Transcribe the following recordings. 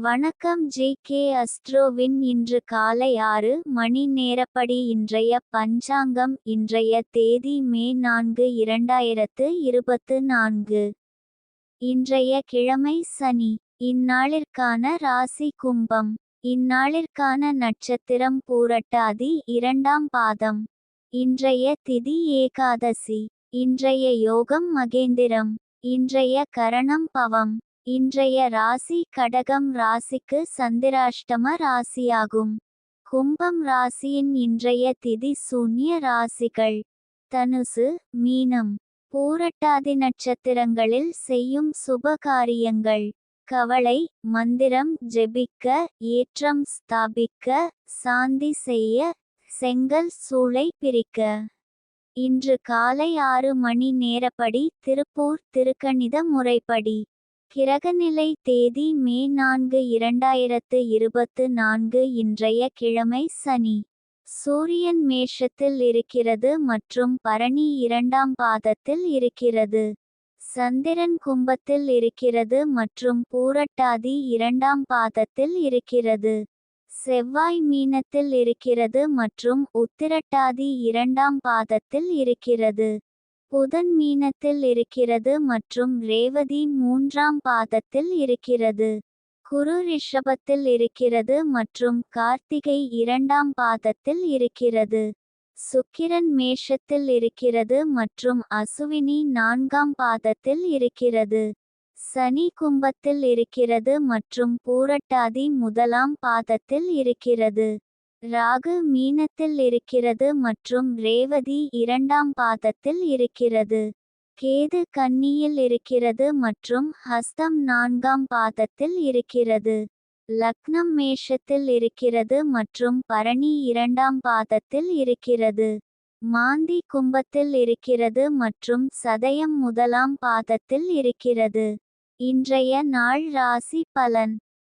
வணக்கம் J K அஸ்ட்ரோவின். இன்று காலை ஆறு மணி நேரப்படி இன்றைய பஞ்சாங்கம் இன்றைய தேதி மே நான்கு இரண்டாயிரத்து இருபத்து நான்கு. இன்றைய கிழமை சனி. இந்நாளிற்கான ராசி கும்பம். இந்நாளிற்கான நட்சத்திரம் பூரட்டாதி இரண்டாம் பாதம். இன்றைய திதி ஏகாதசி. இன்றைய யோகம் மகேந்திரம். இன்றைய கரணம் பவம். இன்றைய ராசி கடகம் ராசிக்கு சந்திராஷ்டம ராசியாகும். கும்பம் ராசியின் இன்றைய திதி சூன்ய ராசிகள். தனுசு மீனம். பூரட்டாதி நட்சத்திரங்களில் செய்யும் சுப காரியங்கள். கவலை மந்திரம் ஜெபிக்க ஏற்றம் ஸ்தாபிக்க சாந்தி செய்ய செங்கல் சூளை பிரிக்க. இன்று காலை ஆறு மணி நேரப்படி திருப்பூர் திருக்கணித முறைப்படி. கிரகநிலை தேதி மே நான்கு இரண்டாயிரத்து இருபத்து நான்கு இன்றைய கிழமை சனி. சூரியன் மேஷத்தில் இருக்கிறது மற்றும் பரணி இரண்டாம் பாதத்தில் இருக்கிறது. சந்திரன் கும்பத்தில் இருக்கிறது மற்றும் பூரட்டாதி இரண்டாம் பாதத்தில் இருக்கிறது. செவ்வாய் மீனத்தில் இருக்கிறது மற்றும் உத்திரட்டாதி இரண்டாம் பாதத்தில் இருக்கிறது. புதன் மீனத்தில் இருக்கிறது மற்றும் ரேவதி மூன்றாம் பாதத்தில் இருக்கிறது. குரு ரிஷபத்தில் இருக்கிறது மற்றும் கார்த்திகை இரண்டாம் பாதத்தில் இருக்கிறது. சுக்கிரன் மேஷத்தில் இருக்கிறது மற்றும் அசுவினி நான்காம் பாதத்தில் இருக்கிறது. சனி கும்பத்தில் இருக்கிறது மற்றும் பூரட்டாதி முதலாம் பாதத்தில் இருக்கிறது. ராகு மீனத்தில் இருக்கிறது மற்றும் ரேவதி இரண்டாம் பாதத்தில் இருக்கிறது. கேது கன்னியில் இருக்கிறது மற்றும் ஹஸ்தம் நான்காம் பாதத்தில் இருக்கிறது. லக்னம் மேஷத்தில் இருக்கிறது மற்றும் பரணி இரண்டாம் பாதத்தில் இருக்கிறது. மாந்தி கும்பத்தில் இருக்கிறது மற்றும் சதயம் முதலாம் பாதத்தில் இருக்கிறது. இன்றைய நாள் ராசி பலன்.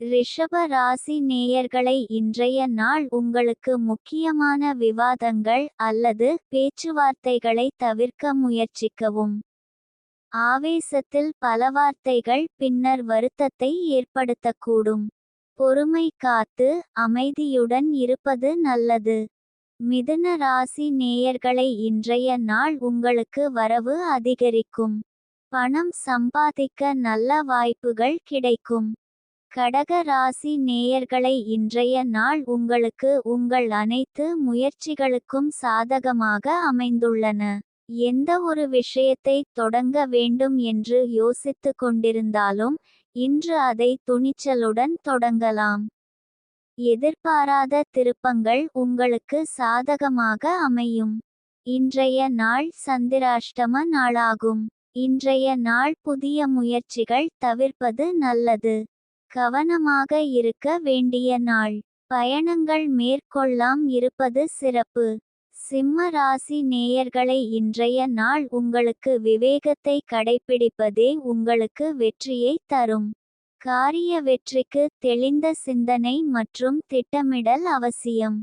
ரிஷப ராசி நேயர்களை இன்றைய நாள் உங்களுக்கு முக்கியமான விவாதங்கள் அல்லது பேச்சுவார்த்தைகளை தவிர்க்க முயற்சிக்கவும். ஆவேசத்தில் பல வார்த்தைகள் பின்னர் வருத்தத்தை ஏற்படுத்தக்கூடும். பொறுமை காத்து அமைதியுடன் இருப்பது நல்லது. மிதுன ராசி நேயர்களை இன்றைய நாள் உங்களுக்கு வரவு அதிகரிக்கும். பணம் சம்பாதிக்க நல்ல வாய்ப்புகள் கிடைக்கும். கடக ராசி நேயர்களை இன்றைய நாள் உங்களுக்கு உங்கள் அனைத்து முயற்சிகளுக்கும் சாதகமாக அமைந்துள்ளன. எந்த ஒரு விஷயத்தை தொடங்க வேண்டும் என்று யோசித்து கொண்டிருந்தாலும் இன்று அதை துணிச்சலுடன் தொடங்கலாம். எதிர்பாராத திருப்பங்கள் உங்களுக்கு சாதகமாக அமையும். இன்றைய நாள் சந்திராஷ்டம நாளாகும். இன்றைய நாள் புதிய முயற்சிகள் தவிர்ப்பது நல்லது. கவனமாக இருக்க வேண்டிய நாள். பயணங்கள் மேற்கொள்ளாம் இருப்பது சிறப்பு. சிம்ம ராசி நேயர்களை இன்றைய நாள் உங்களுக்கு விவேகத்தை கடைபிடிப்பதே உங்களுக்கு வெற்றியை தரும். காரிய வெற்றிக்கு தெளிந்த சிந்தனை மற்றும் திட்டமிடல் அவசியம்.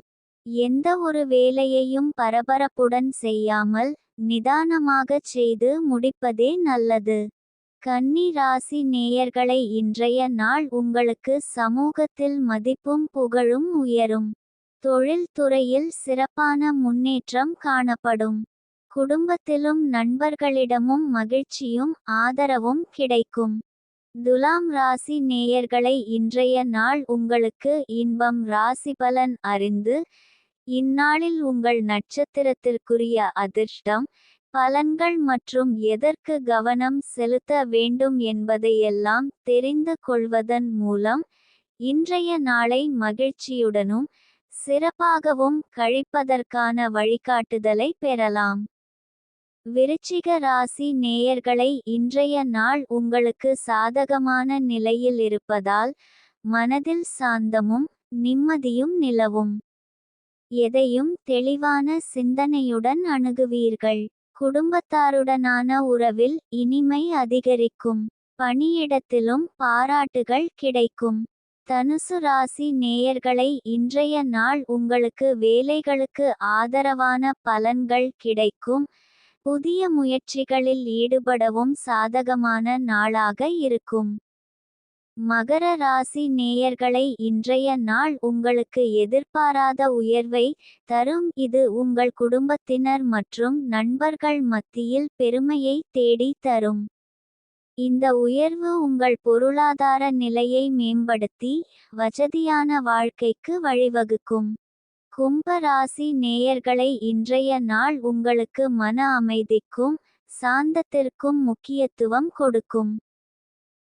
எந்த ஒரு வேலையையும் பரபரப்புடன் செய்யாமல் நிதானமாகச் செய்து முடிப்பதே நல்லது. கன்னி ராசி நேயர்களை இன்றைய நாள் உங்களுக்கு சமூகத்தில் மதிப்பும் புகழும் உயரும். தொழில்துறையில் சிறப்பான முன்னேற்றம் காணப்படும். குடும்பத்திலும் நண்பர்களிடமும் மகிழ்ச்சியும் ஆதரவும் கிடைக்கும். துலாம் ராசி நேயர்களை இன்றைய நாள் உங்களுக்கு இன்பம் ராசி பலன் அறிந்து இந்நாளில் உங்கள் நட்சத்திரத்திற்குரிய அதிர்ஷ்டம் பலன்கள் மற்றும் எதற்கு கவனம் செலுத்த வேண்டும் என்பதையெல்லாம் தெரிந்து கொள்வதன் மூலம் இன்றைய நாளை மகிழ்ச்சியுடனும் சிறப்பாகவும் கழிப்பதற்கான வழிகாட்டுதலை பெறலாம். விருச்சிக ராசி நேயர்களை இன்றைய நாள் உங்களுக்கு சாதகமான நிலையில் இருப்பதால் மனதில் சாந்தமும் நிம்மதியும் நிலவும். எதையும் தெளிவான சிந்தனையுடன் அணுகுவீர்கள். குடும்பத்தாருடனான உறவில் இனிமை அதிகரிக்கும். பணியிடத்திலும் பாராட்டுகள் கிடைக்கும். தனுசு ராசி நேயர்களை இன்றைய நாள் உங்களுக்கு வேலைகளுக்கு ஆதரவான பலன்கள் கிடைக்கும். புதிய முயற்சிகளில் ஈடுபடவும் சாதகமான நாளாக இருக்கும். மகர ராசி நேயர்களை இன்றைய நாள் உங்களுக்கு எதிர்பாராத உயர்வை தரும். இது உங்கள் குடும்பத்தினர் மற்றும் நண்பர்கள் மத்தியில் பெருமையை தேடி தரும். இந்த உயர்வு உங்கள் பொருளாதார நிலையை மேம்படுத்தி வசதியான வாழ்க்கைக்கு வழிவகுக்கும். கும்ப ராசி நேயர்களை இன்றைய நாள் உங்களுக்கு மன அமைதிக்கும் சாந்தத்திற்கும் முக்கியத்துவம் கொடுக்கும்.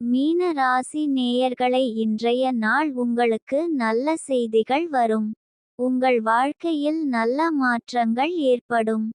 மீன ராசி நேயர்களை இன்றைய நாள் உங்களுக்கு நல்ல செய்திகள் வரும். உங்கள் வாழ்க்கையில் நல்ல மாற்றங்கள் ஏற்படும்.